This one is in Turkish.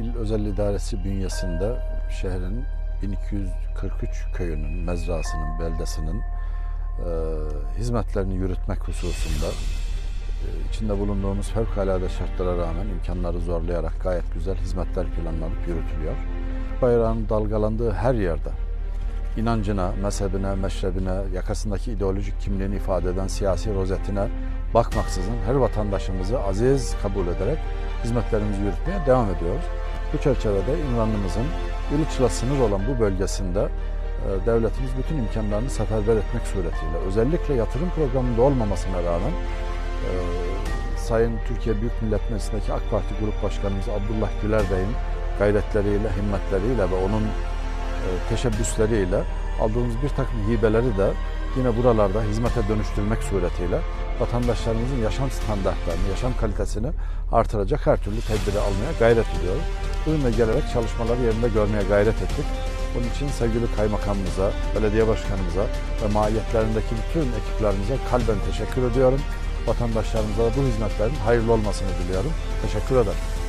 İl Özel İdaresi bünyesinde şehrin 1243 köyünün, mezrasının, beldesinin e, hizmetlerini yürütmek hususunda e, içinde bulunduğumuz fevkalade şartlara rağmen imkanları zorlayarak gayet güzel hizmetler planlanıp yürütülüyor. Bayrağın dalgalandığı her yerde inancına, mezhebine, meşrebine, yakasındaki ideolojik kimliğini ifade eden siyasi rozetine bakmaksızın her vatandaşımızı aziz kabul ederek hizmetlerimizi yürütmeye devam ediyoruz. Bu çerçevede İmranlımızın Ilıç'la sınır olan bu bölgesinde e, devletimiz bütün imkanlarını seferber etmek suretiyle özellikle yatırım programında olmamasına rağmen e, Sayın Türkiye Büyük Millet Meclisi'ndeki AK Parti Grup Başkanımız Abdullah Güler Bey'in gayretleriyle, himmetleriyle ve onun e, teşebbüsleriyle aldığımız bir takım hibeleri de yine buralarda hizmete dönüştürmek suretiyle vatandaşlarımızın yaşam standartlarını, yaşam kalitesini artıracak her türlü tedbiri almaya gayret ediyoruz. Bugün gelerek çalışmaları yerinde görmeye gayret ettik. Bunun için sevgili kaymakamımıza, belediye başkanımıza ve mahiyetlerindeki bütün ekiplerimize kalben teşekkür ediyorum. Vatandaşlarımıza da bu hizmetlerin hayırlı olmasını diliyorum. Teşekkür ederim.